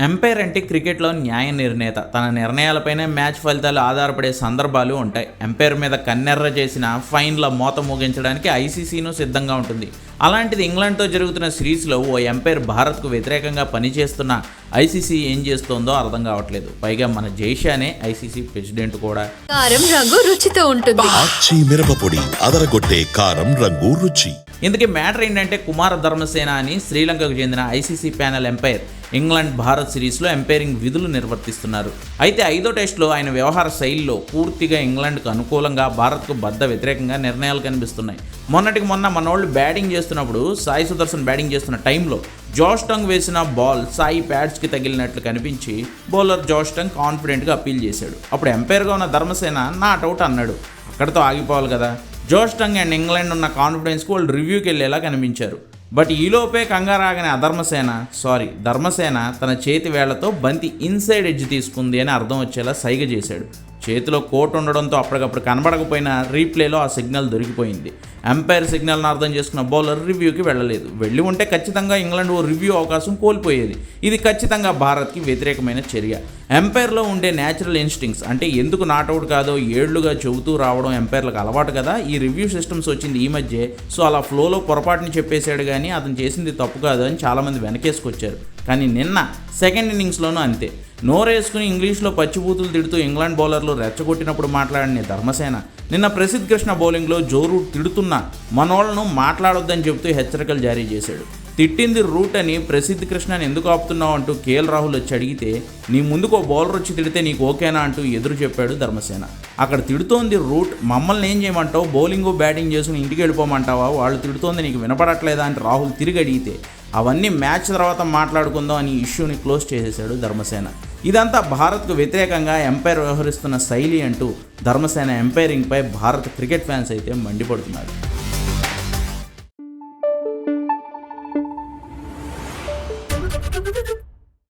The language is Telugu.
ఎంపైర్ అంటే క్రికెట్లో న్యాయ నిర్ణేత. తన నిర్ణయాలపైనే మ్యాచ్ ఫలితాలు ఆధారపడే సందర్భాలు ఉంటాయి. ఎంపైర్ మీద కన్నెర్ర చేసిన ఫైన్ల మోత ముగించడానికి ఐసీసీను సిద్ధంగా ఉంటుంది. అలాంటిది ఇంగ్లాండ్తో జరుగుతున్న సిరీస్లో ఓ ఎంపైర్ భారత్కు వ్యతిరేకంగా పనిచేస్తున్న ఐసీసీ ఏం చేస్తోందో అర్థం కావట్లేదు. పైగా మన జైషానే ఐసీసీ ప్రెసిడెంట్ కూడా. కారం రంగు రుచితో ఉంటుంది. అదరగొట్టే కారం రంగు రుచి. ఇందుకే మ్యాటర్ ఏంటంటే కుమార ధర్మసేన అని శ్రీలంకకు చెందిన ICC panel umpire England Bharat సిరీస్లో ఎంపైరింగ్ విధులు నిర్వర్తిస్తున్నారు. అయితే ఐదో టెస్ట్లో ఆయన వ్యవహార శైలిలో పూర్తిగా ఇంగ్లాండ్కు అనుకూలంగా భారత్కు బద్ద వ్యతిరేకంగా నిర్ణయాలు కనిపిస్తున్నాయి. మొన్నటికి మొన్న మనోళ్ళు బ్యాటింగ్ చేస్తున్నప్పుడు సాయి సుదర్శన్ బ్యాటింగ్ చేస్తున్న టైంలో జోష్టాంగ్ వేసిన బాల్ సాయి ప్యాడ్స్కి తగిలినట్లు కనిపించి బౌలర్ జోష్టాంగ్ కాన్ఫిడెంట్గా అప్పీల్ చేశాడు. అప్పుడు ఎంపైర్గా ఉన్న ధర్మసేన నాట్ అవుట్ అన్నాడు. అక్కడితో ఆగిపోవాలి కదా. జోస్టంగ్ అండ్ ఇంగ్లాండ్ ఉన్న కాన్ఫిడెన్స్కి వాళ్ళు రివ్యూకి వెళ్ళేలా కనిపించారు. బట్ ఈలోపే కంగారాగని అధర్మసేన సారీ ధర్మసేన తన చేతి వేళ్ళతో బంతి ఇన్సైడ్ ఎడ్జ్ తీసుకుంది అని అర్థం వచ్చేలా సైగ చేశాడు. చేతిలో కోట్ ఉండడంతో అప్పటికప్పుడు కనబడకపోయినా రీప్లేలో ఆ సిగ్నల్ దొరికిపోయింది. ఎంపైర్ సిగ్నల్ను అర్థం చేసుకున్న బౌలర్ రివ్యూకి వెళ్ళలేదు. వెళ్ళి ఉంటే ఖచ్చితంగా ఇంగ్లాండ్ ఓ రివ్యూ అవకాశం కోల్పోయేది. ఇది ఖచ్చితంగా భారత్కి వ్యతిరేకమైన చర్య. ఎంపైర్లో ఉండే న్యాచురల్ ఇన్స్టింగ్స్ అంటే ఎందుకు నాట్అవుట్ కాదో ఏళ్ళుగా చెబుతూ రావడం ఎంపైర్లకు అలవాటు కదా? ఈ రివ్యూ సిస్టమ్స్ వచ్చింది ఈ మధ్య. సో అలా ఫ్లోలో పొరపాటుని చెప్పేశాడు కానీ అతను చేసింది తప్పు కాదు అని చాలామంది వెనకేసుకొచ్చారు. కానీ నిన్న సెకండ్ ఇన్నింగ్స్లోనూ అంతే. నోరేసుకుని ఇంగ్లీష్లో పచ్చిబూతులు తిడుతూ ఇంగ్లాండ్ బౌలర్లు రెచ్చగొట్టినప్పుడు మాట్లాడిన ధర్మసేన నిన్న ప్రసిద్ధ్ కృష్ణ బౌలింగ్లో జోరు తిడుతున్న మనోళ్ళను మాట్లాడొద్దని చెబుతూ హెచ్చరికలు జారీ చేశాడు. తిట్టింది రూట్ అని ప్రసిద్ధ్ కృష్ణని ఎందుకు ఆపుతున్నావు అంటూ కేఎల్ రాహుల్ వచ్చి అడిగితే నీ ముందుకు ఓ బౌలర్ వచ్చి తిడితే నీకు ఓకేనా అంటూ ఎదురు చెప్పాడు ధర్మసేన. అక్కడ తిడుతోంది రూట్ మమ్మల్ని ఏం చేయమంటావు? బౌలింగ్ బ్యాటింగ్ చేసుకుని ఇంటికి వెళ్ళిపోమంటావా? వాళ్ళు తిడుతోంది నీకు వినపడట్లేదా? అంటే రాహుల్ తిరిగి అడిగితే అవన్నీ మ్యాచ్ తర్వాత మాట్లాడుకుందాం అని ఇష్యూని క్లోజ్ చేసేశాడు ధర్మసేన. ఇదంతా భారత్కు వ్యతిరేకంగా ఎంపైర్ వ్యవహరిస్తున్న శైలి అంటూ ధర్మసేన ఎంపైరింగ్పై భారత క్రికెట్ ఫ్యాన్స్ అయితే మండిపడుతున్నారు.